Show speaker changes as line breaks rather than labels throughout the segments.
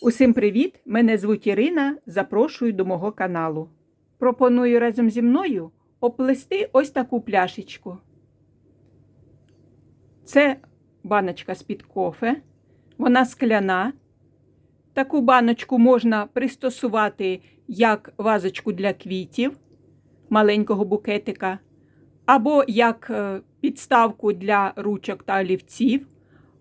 Усім привіт! Мене звуть Ірина. Запрошую до мого каналу. Пропоную разом зі мною оплести ось таку пляшечку. Це баночка з-під кофе. Вона скляна. Таку баночку можна пристосувати як вазочку для квітів маленького букетика, або як е, підставку для ручок та олівців,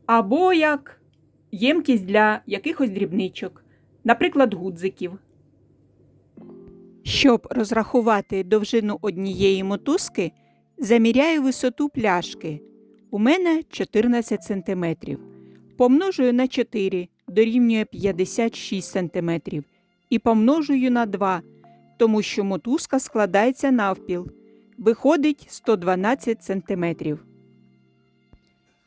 або як ємкість для якихось дрібничок, наприклад, гудзиків. Щоб розрахувати довжину однієї мотузки, заміряю висоту пляшки. У мене 14 см. Помножую на 4 дорівнює 56 см. І помножую на 2, тому що мотузка складається навпіл. Виходить 112 см.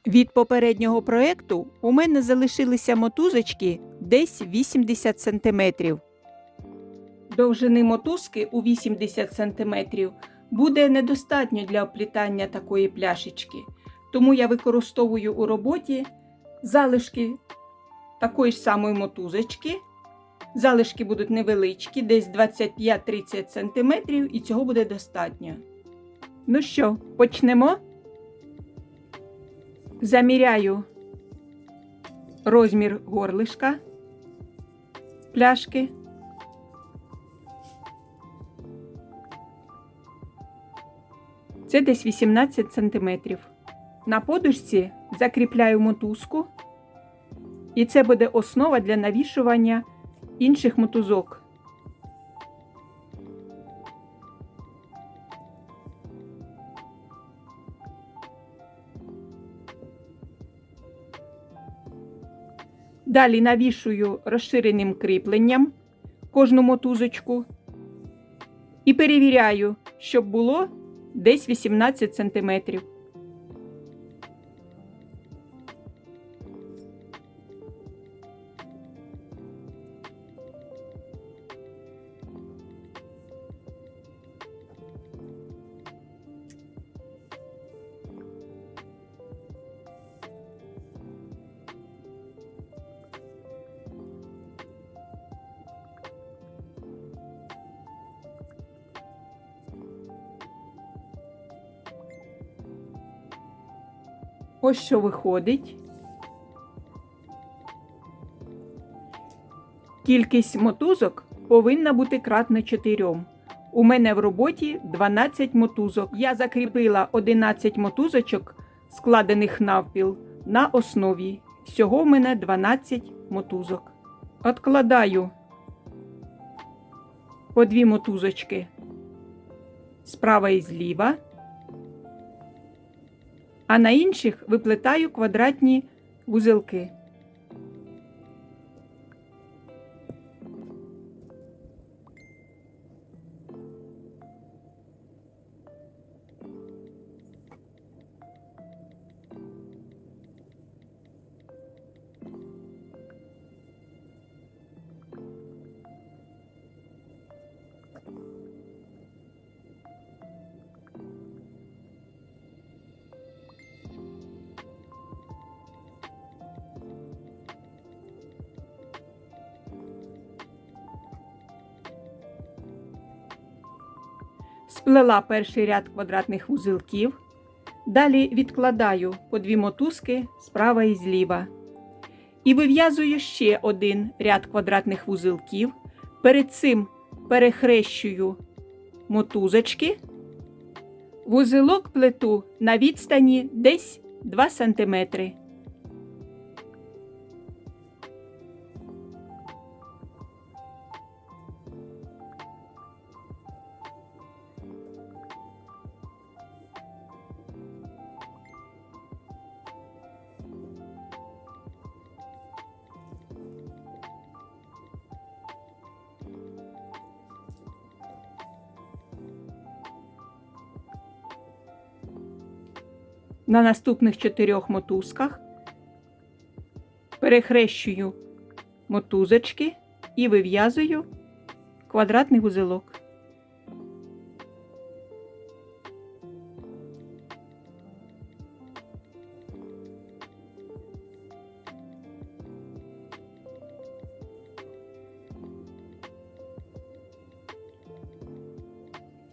Від попереднього проєкту у мене залишилися мотузочки десь 80 см. Довжини мотузки у 80 см буде недостатньо для оплітання такої пляшечки, тому я використовую у роботі залишки такої ж самої мотузочки. Залишки будуть невеличкі, десь 25-30 см, і цього буде достатньо. Ну що, почнемо? Заміряю розмір горлишка пляшки. Це десь 18 см. На подушці закріпляю мотузку, і це буде основа для навішування інших мотузок. Далі навішую розширеним кріпленням кожну мотузочку і перевіряю, щоб було десь 18 см. Ось що виходить. Кількість мотузок повинна бути кратна 4. У мене в роботі 12 мотузок. Я закріпила 11 мотузочок, складених навпіл, на основі. Всього в мене 12 мотузок. Откладаю по дві мотузочки справа і зліва а на інших виплетаю квадратні вузелки. Сплела перший ряд квадратних вузелків. Далі відкладаю по дві мотузки справа і зліва. І вив'язую ще один ряд квадратних вузелків. Перед цим перехрещую мотузочки. Вузелок плету на відстані десь 2 см. на наступних чотирьох мотузках, перехрещую мотузочки і вив'язую квадратний вузелок.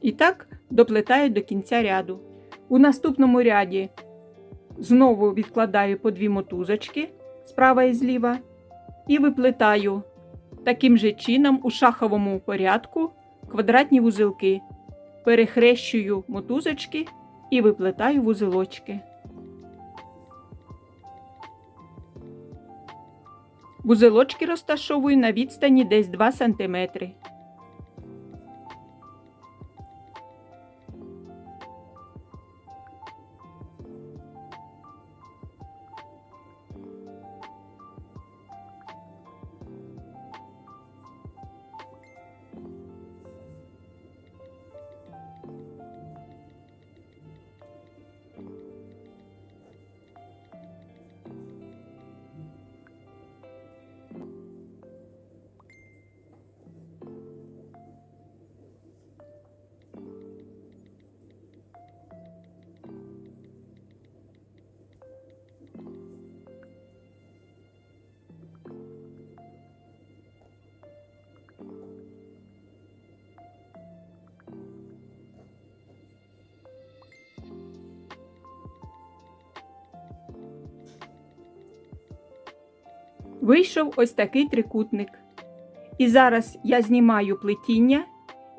І так доплетаю до кінця ряду. У наступному ряді знову відкладаю по дві мотузочки справа і зліва і виплетаю таким же чином у шаховому порядку квадратні вузелки. Перехрещую мотузочки і виплетаю вузелочки. Вузелочки розташовую на відстані десь 2 см. Вийшов ось такий трикутник. І зараз я знімаю плетіння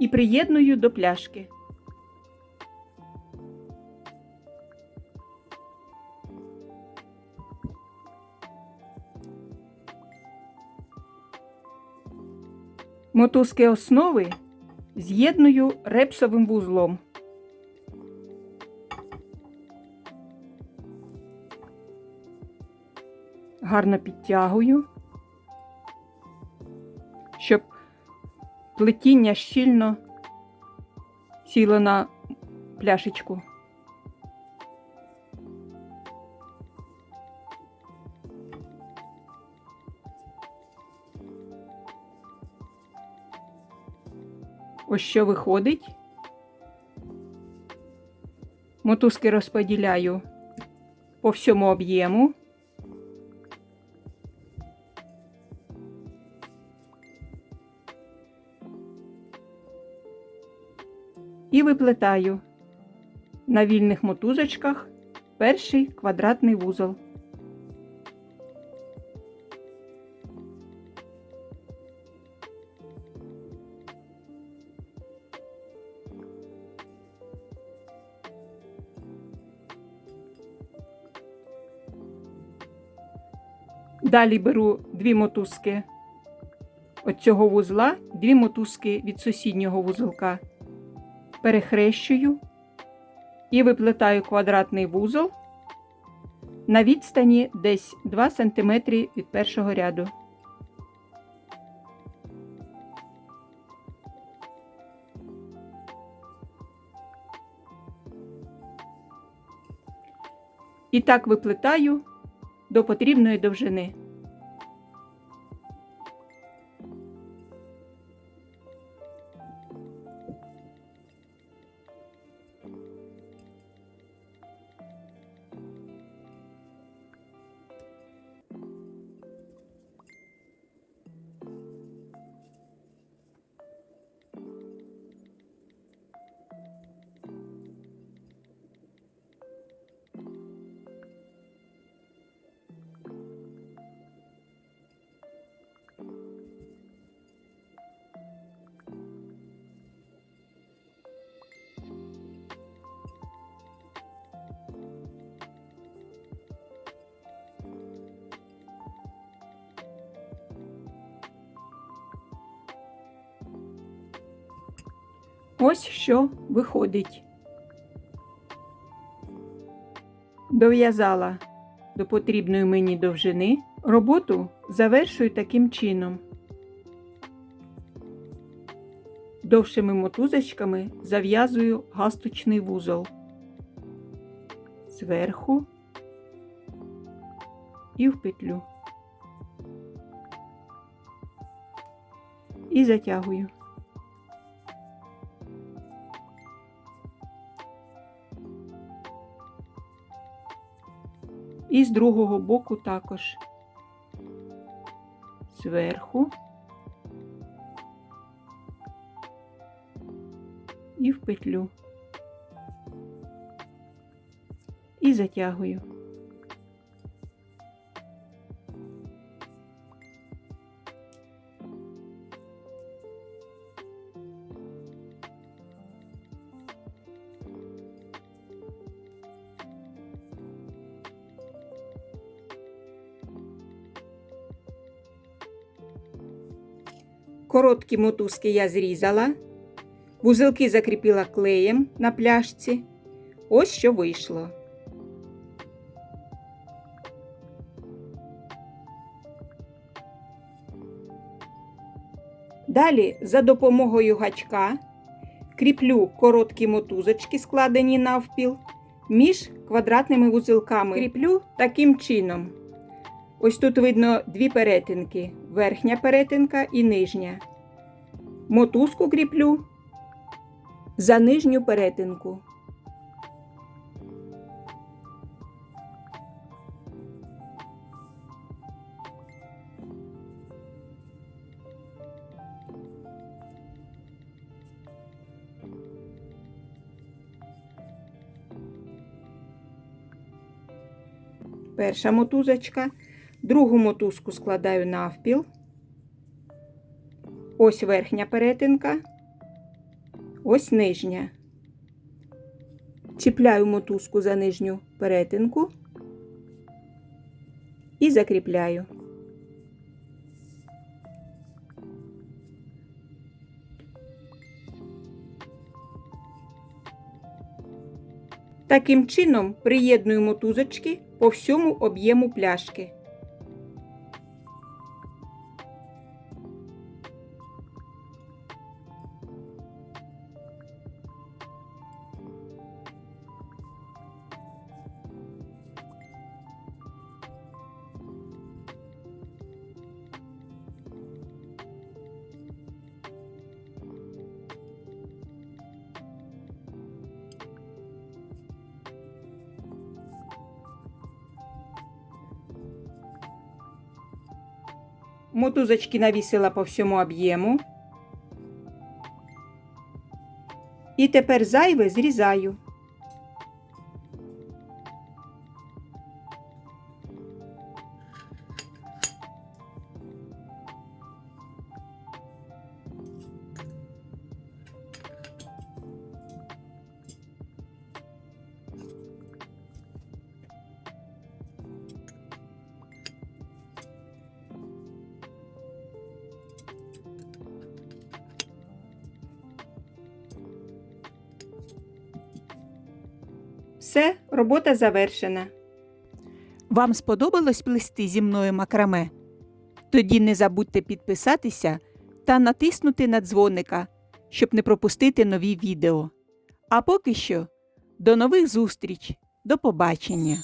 і приєдную до пляшки. Мотузки основи з'єдную репсовим вузлом. Гарно підтягую, щоб плетіння щільно сіло на пляшечку. Ось що виходить. Мотузки розподіляю по всьому об'єму. І виплетаю. На вільних мотузочках перший квадратний вузол. Далі беру дві мотузки. Від цього вузла, дві мотузки від сусіднього вузелка, перехрещую і виплетаю квадратний вузол на відстані десь 2 см від першого ряду. І так виплетаю до потрібної довжини. Ось що виходить. Дов'язала до потрібної мені довжини. Роботу завершую таким чином. Довшими мотузочками зав'язую галстучний вузол зверху і в петлю. І затягую. І з другого боку також зверху і в петлю. І затягую. Короткі мотузки я зрізала, вузелки закріпила клеєм на пляшці. Ось що вийшло. Далі за допомогою гачка кріплю короткі мотузочки, складені навпіл, між квадратними вузелками. Кріплю таким чином. Ось тут видно дві перетинки: верхня перетинка і нижня. Мотузку кріплю за нижню перетинку. Перша мотузочка. Другу мотузку складаю навпіл. Ось верхня перетинка, ось нижня. Чіпляю мотузку за нижню перетинку і закріпляю. Таким чином приєдную мотузочки по всьому об'єму пляшки. Мотузочки навісила по всьому об'єму. І тепер зайве зрізаю. Все, робота завершена. Вам сподобалось плести зі мною макраме? Тоді не забудьте підписатися та натиснути на дзвоника, щоб не пропустити нові відео. А поки що, до нових зустріч, до побачення!